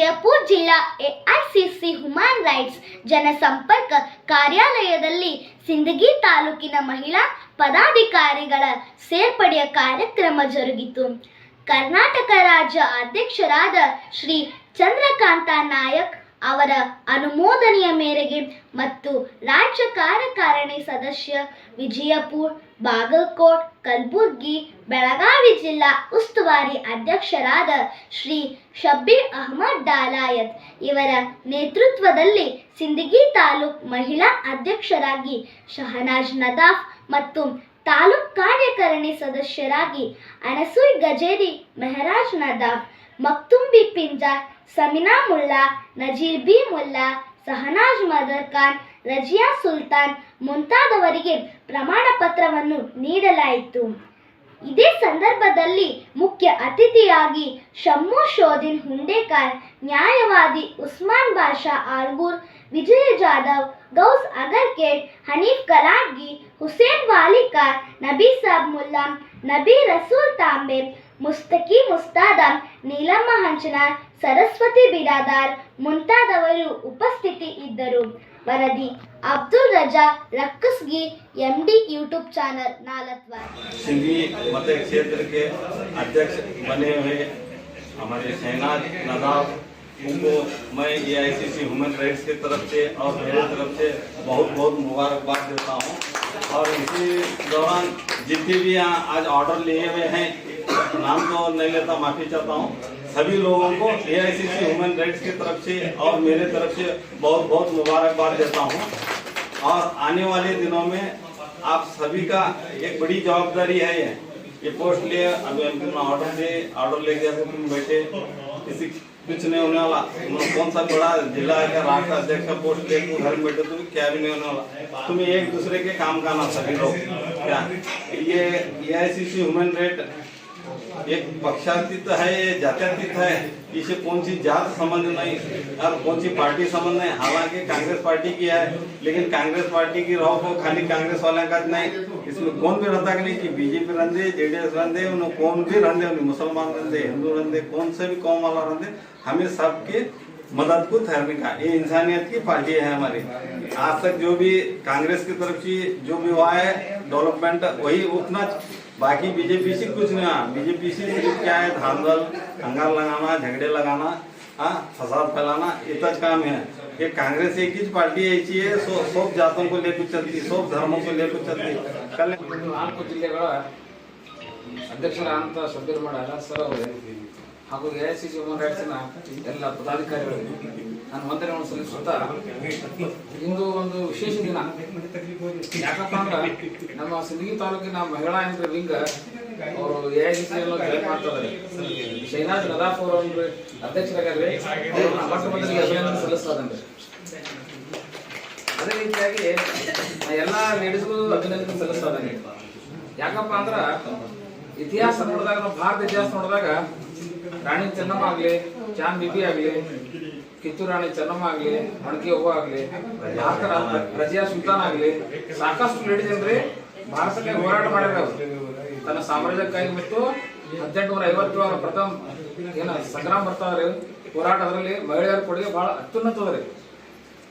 ವಿಜಯಪುರ ಜಿಲ್ಲಾ AICC human rights ಜನಸಂಪರ್ಕ ಕಾರ್ಯಾಲಯದಲ್ಲಿ ಸಿಂದಗಿ ತಾಲೂಕಿನ ಮಹಿಳಾ ಪದಾಧಿಕಾರಿಗಳ ಸೇರ್ಪಡೆಯ ಕಾರ್ಯಕ್ರಮ ಜರುಗಿತು. ಕರ್ನಾಟಕ ರಾಜ್ಯ ಅಧ್ಯಕ್ಷರಾದ ಶ್ರೀ ಚಂದ್ರಕಾಂತ ನಾಯಕ್ ಅವರ ಅನುಮೋದನೆಯ ಮೇರೆಗೆ ಮತ್ತು ರಾಜ್ಯ ಕಾರ್ಯಕಾರಿಣಿ ಸದಸ್ಯ ವಿಜಯಪುರ್, ಬಾಗಲಕೋಟ್, ಕಲಬುರ್ಗಿ, ಬೆಳಗಾವಿ ಜಿಲ್ಲಾ ಉಸ್ತುವಾರಿ ಅಧ್ಯಕ್ಷರಾದ ಶ್ರೀ ಶಬ್ಬೀರ್ ಅಹಮದ್ ಡಾಲಾಯತ್ ಇವರ ನೇತೃತ್ವದಲ್ಲಿ ಸಿಂದಗಿ ತಾಲೂಕ್ ಮಹಿಳಾ ಅಧ್ಯಕ್ಷರಾಗಿ ಶಹನಾಜ್ ನದಾಫ್ ಮತ್ತು ತಾಲೂಕ್ ಕಾರ್ಯಕಾರಿಣಿ ಸದಸ್ಯರಾಗಿ ಅನಸೂಯ್ ಗಜೇರಿ, ಮೆಹರಾಜ್ ನದಾಫ್ ಮಕ್ತುಂಬಿ ಪಿಂಜಾರ್ ಸಮಿನಾ ಮುಲ್ಲಾ, ನಜೀರ್ ಬಿ ಮುಲ್ಲಾ, ಸಹನಾಜ್ ಮದರ್ ಖಾನ್, ರಜಿಯಾ ಸುಲ್ತಾನ್ ಮುಂತಾದವರಿಗೆ ಪ್ರಮಾಣ ಪತ್ರವನ್ನು ನೀಡಲಾಯಿತು. ಇದೇ ಸಂದರ್ಭದಲ್ಲಿ ಮುಖ್ಯ ಅತಿಥಿಯಾಗಿ ಶಮ್ಮು ಶೋದಿನ್ ಹುಂಡೇಕಾರ್, ನ್ಯಾಯವಾದಿ ಉಸ್ಮಾನ್ ಬಾಷಾ ಆಲ್ಗೂರ್ ವಿಜಯ ಜಾಧವ್, ಗೌಸ್ ಅಗರ್ಕೇಡ್ ಹನೀಫ್ ಕಲಾಡ್ಗಿ ಹುಸೇನ್ ವಾಲಿಕಾರ್ ನಬಿ ಸಾಬ್ ಮುಲ್ಲಾ ನಬಿ ರಸೂಲ್ ತಾಂಬೆ ಮುಸ್ತಕಿ ಮುಸ್ತಾದಂ ನೀಲಮ್ಮ ಹಂಚನಾರ್ ಸರಸ್ವತಿ ಬಿರಾದಾರ್ ಮುಂತಾದವರು ಉಪಸ್ಥಿತಿ ಇದ್ದರು ವರದಿ Abdul Raza Rakkasgi MD YouTube channel Nalatwad Sindhi मत क्षेत्र के अध्यक्ष बने हुए हमारे शहनाज नदाब उनको मैं ए आई सी सी ह्यूमन राइट्स की तरफ से और मेरे तरफ से बहुत बहुत मुबारकबाद देता हूँ और इसी दौरान जितने भी यहाँ आज ऑर्डर लिए हुए हैं नाम तो नहीं लेता, माफ़ी चाहता हूँ। सभी लोगों को ए आई सी सी ह्यूमन राइट्स की तरफ़ से और मेरे तरफ़ से बहुत बहुत मुबारकबाद देता हूँ। और आने वाले दिनों में आप सभी का एक बड़ी जवाबदारी है ये। पोस्ट लिए, अभी ऑर्डर दे ऑर्डर लेके अभी तुम बैठे। किसी कुछ नहीं होने वाला। कौन सा बड़ा जिला का राष्ट्र अध्यक्ष का पोस्ट ले तुम घर में बैठे तुम क्या भी नहीं होने वाला। तुम्हें एक दूसरे के काम का ना सभी लोग। क्या? ये ए आई सी सी ह्यूमन राइट एक पक्षातीत है जात्यातीत है इसे कौन सी जात संबंध नहीं और कौन सी पार्टी संबंध नहीं. हालाँकि कांग्रेस पार्टी की है लेकिन कांग्रेस पार्टी की रहो को खाली कांग्रेस वाले का नहीं. इसमें कौन भी रहता कि नहीं कि बीजेपी रंदे जेडीएस रंधे उन्हें कौन भी रंधे उन्हें मुसलमान रंधे हिंदू रंधे कौन से भी कौम वाला रंधे हमें सबके मदद को ठहरने का ये इंसानियत की पार्टी है हमारी आज तक जो भी कांग्रेस की तरफ से जो भी हुआ है डेवलपमेंट वही उतना बाकी बीजेपी से कुछ नहीं हुआ बीजेपी से सिर्फ क्या है धांधल हंगार लगाना झगड़े लगाना हाँ फसाद फैलाना इतना काम है ये कांग्रेस एक ही पार्टी ऐसी है सो सब जातों को लेकर चलती सब धर्मों को लेकर चलती कल ನಾಲ್ಕು ಜಿಲ್ಲೆಗಳ ಅಧ್ಯಕ್ಷರಾದಂಥ ಶಬ್ಬೀರ್ ಮಾಡಾರ ಸರ್ ಅವರೇ ಹಾಗೂ ಎ ಐ ಸಿ ಹ್ಯೂಮನ್ ರೈಟ್ಸ್ನ ಎಲ್ಲ ಪದಾಧಿಕಾರಿಗಳಿಗೆ. ನಾನು ವಂದನೆಗಳನ್ನು ಸಲ್ಲಿಸುತ್ತಾ ಇಂದು ಒಂದು ವಿಶೇಷ ದಿನ. ಯಾಕಪ್ಪ ಅಂದ್ರೆ ನಮ್ಮ ಸಿಂದಗಿ ತಾಲೂಕಿನ ಮಹಿಳಾ ಯಂತ್ರ ಲಿಂಗ ಅವರು ಎ ಐ ಸಿ ಜಾಯಿನ್ ಮಾಡ್ತಾರೆ ಶೈನಾಜ್ ನದಾಫ್ ಅವರು ಒಂದು ಅಧ್ಯಕ್ಷರಾಗಿದ್ದಾರೆ. ಅವ್ರನ್ನ ಮೊಟ್ಟ ಅಭಿನಂದನೆ ಸಲ್ಲಿಸ್ತಾರೆ ಅದೇ ರೀತಿಯಾಗಿ ಎಲ್ಲ ಲೇಡೀಸ್ಗೂ ಅಭಿನಂದನೆ ಸಲ್ಲಿಸ್ತಾರೆ ಯಾಕಪ್ಪ ಅಂದ್ರ ಇತಿಹಾಸ ನೋಡಿದಾಗ ಭಾರತ ಇತಿಹಾಸ ನೋಡಿದಾಗ ರಾಣಿ ಚೆನ್ನಮ್ಮ ಆಗ್ಲಿ ಚಾನ್ ಬಿಬಿ ಆಗ್ಲಿ, ಕಿತ್ತೂರು ರಾಣಿ ಚೆನ್ನಮ್ಮ ಆಗ್ಲಿ ಮಣಕಿ ಹೂವ ಆಗ್ಲಿ, ಭಾರತ ರಜಿಯಾ ಸುಲ್ತಾನ್ ಆಗ್ಲಿ, ಸಾಕಷ್ಟು ಲೇಡಿ ಜನರಿ ಭಾರತಕ್ಕೆ ಹೋರಾಟ ಮಾಡ್ಯಾರ ತನ್ನ ಸಾಮ್ರಾಜ್ಯಕ್ಕಾಗಿ ಮತ್ತು ಹದಿನೆಂಟುನೂರ ಐವತ್ತೇಳರ ಪ್ರಥಮ ಏನ ಸಂಗ್ರಾಮ ಬರ್ತಾವ್ರಿ, ಹೋರಾಟ ಅದರಲ್ಲಿ ಮಹಿಳೆಯರ ಕೊಡುಗೆ ಬಹಳ ಅತ್ಯುನ್ನತದ್ರಿ.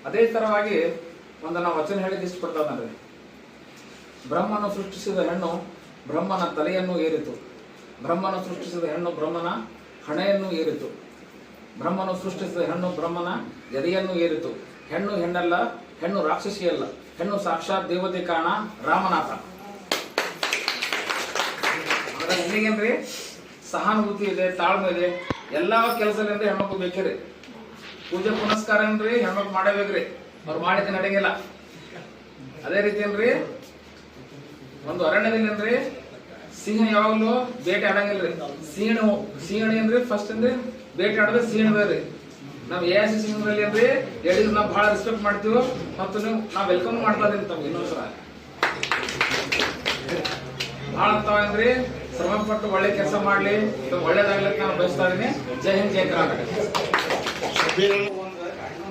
ಅದೇ ತರವಾಗಿ ಒಂದು ನಾವು ವಚನ ಹೇಳಿ ಇಷ್ಟ ಇದ್ದಾನೆ ಬ್ರಹ್ಮನ ಸೃಷ್ಟಿಸಿದ ಹೆಣ್ಣು ಬ್ರಹ್ಮನ ತಲೆಯನ್ನು ಏರಿತು. ಬ್ರಹ್ಮನ ಸೃಷ್ಟಿಸಿದ ಹೆಣ್ಣು ಬ್ರಹ್ಮನ ಹಣೆಯನ್ನು ಏರಿತು. ಬ್ರಹ್ಮನು ಸೃಷ್ಟಿಸಿದ ಹೆಣ್ಣು ಬ್ರಹ್ಮನ ಎದೆಯನ್ನು ಏರಿತು. ಹೆಣ್ಣು ಹೆಣ್ಣಲ್ಲ, ಹೆಣ್ಣು ರಾಕ್ಷಸಿಯಲ್ಲ. ಹೆಣ್ಣು ಸಾಕ್ಷಾತ್ ದೇವತೆ ಕಾರಣ ರಾಮನಾಥ. ಹೆಣ್ಣಿಗೆ ಹೆಣ್ಣಿಗೇನ್ರಿ ಸಹಾನುಭೂತಿ ಇದೆ, ತಾಳ್ಮೆ ಇದೆ. ಎಲ್ಲಾ ಕೆಲಸದಿಂದ ಹೆಣ್ಮಕ್ಳು ಬೇಕ್ರಿ ಪೂಜೆ ಪುನಸ್ಕಾರ ಏನ್ರಿ? ಹೆಣ್ಮಕ್ಳು ಮಾಡಬೇಕ್ರಿ. ಅವ್ರು ಮಾಡಿದ ನಡೆಯಲ್ಲ ಅದೇ ರೀತಿ ಏನ್ರಿ? ಒಂದು ಅರಣ್ಯದಲ್ಲಿ ಏನ್ರಿ? ಸಿಂಹ ಯಾವಾಗ್ಲೂ ಬೇಟೆ ಆಡಂಗಿಲ್ರಿ ಸೀಣು, ಸೀಣಿ ಏನ್ರಿ ಫಸ್ಟ್ ಅಂದ್ರೆ ಬೇಟೆ ಆಡೋದು ಬೇರೆ. ನಾವ್ ಎಸ್ ಸಿಂಹದಲ್ಲಿ ಅಂದ್ರೆ ಹೇಳಿದ್ರು ನಾವು ಬಹಳ ರೆಸ್ಪೆಕ್ಟ್ ಮಾಡ್ತೀವಿ, ಮತ್ತು ನೀವು, ನಾವು ವೆಲ್ಕಮ್ ಮಾಡ್ತಾ ಇದೀವಿ ತಮ್ಗೆ ಇನ್ನೊಂದ್ಸಲ. ಬಹಳ ಅಂದ್ರೆ ಶ್ರಮ ಪಟ್ಟು ಒಳ್ಳೆ ಕೆಲಸ ಮಾಡ್ಲಿ ಒಳ್ಳೇದಾಗ್ಲಿಕ್ಕೆ ನಾನು ಬಯಸ್ತಾ ಇದೀನಿ ಜೈ ಹಿಂದ್, ಜೈ ಕರ್ನಾಟಕ.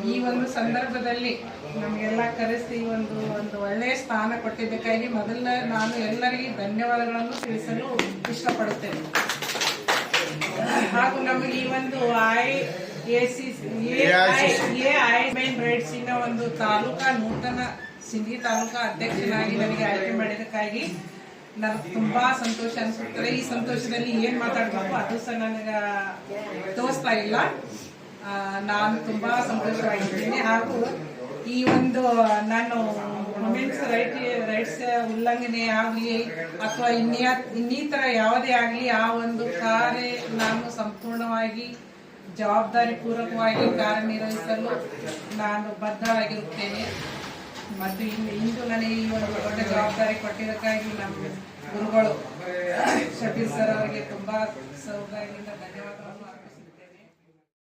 ಈ ಒಂದು ಸಂದರ್ಭದಲ್ಲಿ ನಮಗೆಲ್ಲ ಕರೆಸಿ ಒಂದು ಒಂದು ಒಳ್ಳೆಯ ಸ್ಥಾನ ಕೊಟ್ಟಿದ್ದಕ್ಕಾಗಿ ಮೊದಲ ನಾನು ಎಲ್ಲರಿಗೂ ಧನ್ಯವಾದಗಳನ್ನು ತಿಳಿಸಲು ಇಷ್ಟಪಡುತ್ತೇನೆ. ಹಾಗೂ ನಮಗೆ ಈ ಒಂದು I A C A I main ರೈಟ್ಸಿನ ಒಂದು ತಾಲೂಕಾ ನೂತನ ಸಿಂಧಿ ತಾಲೂಕಾ ಅಧ್ಯಕ್ಷನಾಗಿ ನನಗೆ ಆಯ್ಕೆ ಮಾಡಿದ್ದಕ್ಕಾಗಿ ನನಗೆ ತುಂಬಾ ಸಂತೋಷ ಅನಿಸುತ್ತದೆ. ಈ ಸಂತೋಷದಲ್ಲಿ ಏನ್ ಮಾತಾಡ್ಬೇಕು ಅದು ಸಹ ನನಗ ತೋರಿಸ್ತಾ ಇಲ್ಲ. ನಾನು ತುಂಬಾ ಸಂತೋಷವಾಗಿದ್ದೀನಿ. ಹಾಗೂ ಈ ಒಂದು, ನಾನು ವುಮೆನ್ಸ್ ರೈಟ್ ರೈಟ್ಸ್ ಉಲ್ಲಂಘನೆ ಆಗಲಿ ಅಥವಾ ಇನ್ನಿಯ ಇನ್ನಿತರ ಯಾವುದೇ ಆಗಲಿ ಆ ಒಂದು ಕಾರ್ಯ ನಾನು ಸಂಪೂರ್ಣವಾಗಿ ಜವಾಬ್ದಾರಿ ಪೂರ್ವಕವಾಗಿ ಕಾರ್ಯನಿರ್ವಹಿಸಲು ನಾನು ಬದ್ಧವಾಗಿರುತ್ತೇನೆ ಮತ್ತು ಇನ್ನು ಇಂದು ನನಗೆ ಈ ಒಂದು ದೊಡ್ಡ ಜವಾಬ್ದಾರಿ ಕೊಟ್ಟಿದ್ದಕ್ಕಾಗಿ ನಮ್ಮ ಗುರುಗಳು ಶಬೀರ್ ಸರ್ ಅವರಿಗೆ ತುಂಬಾ ಸೌಭಾಗ್ಯದಿಂದ ಧನ್ಯವಾದಗಳು.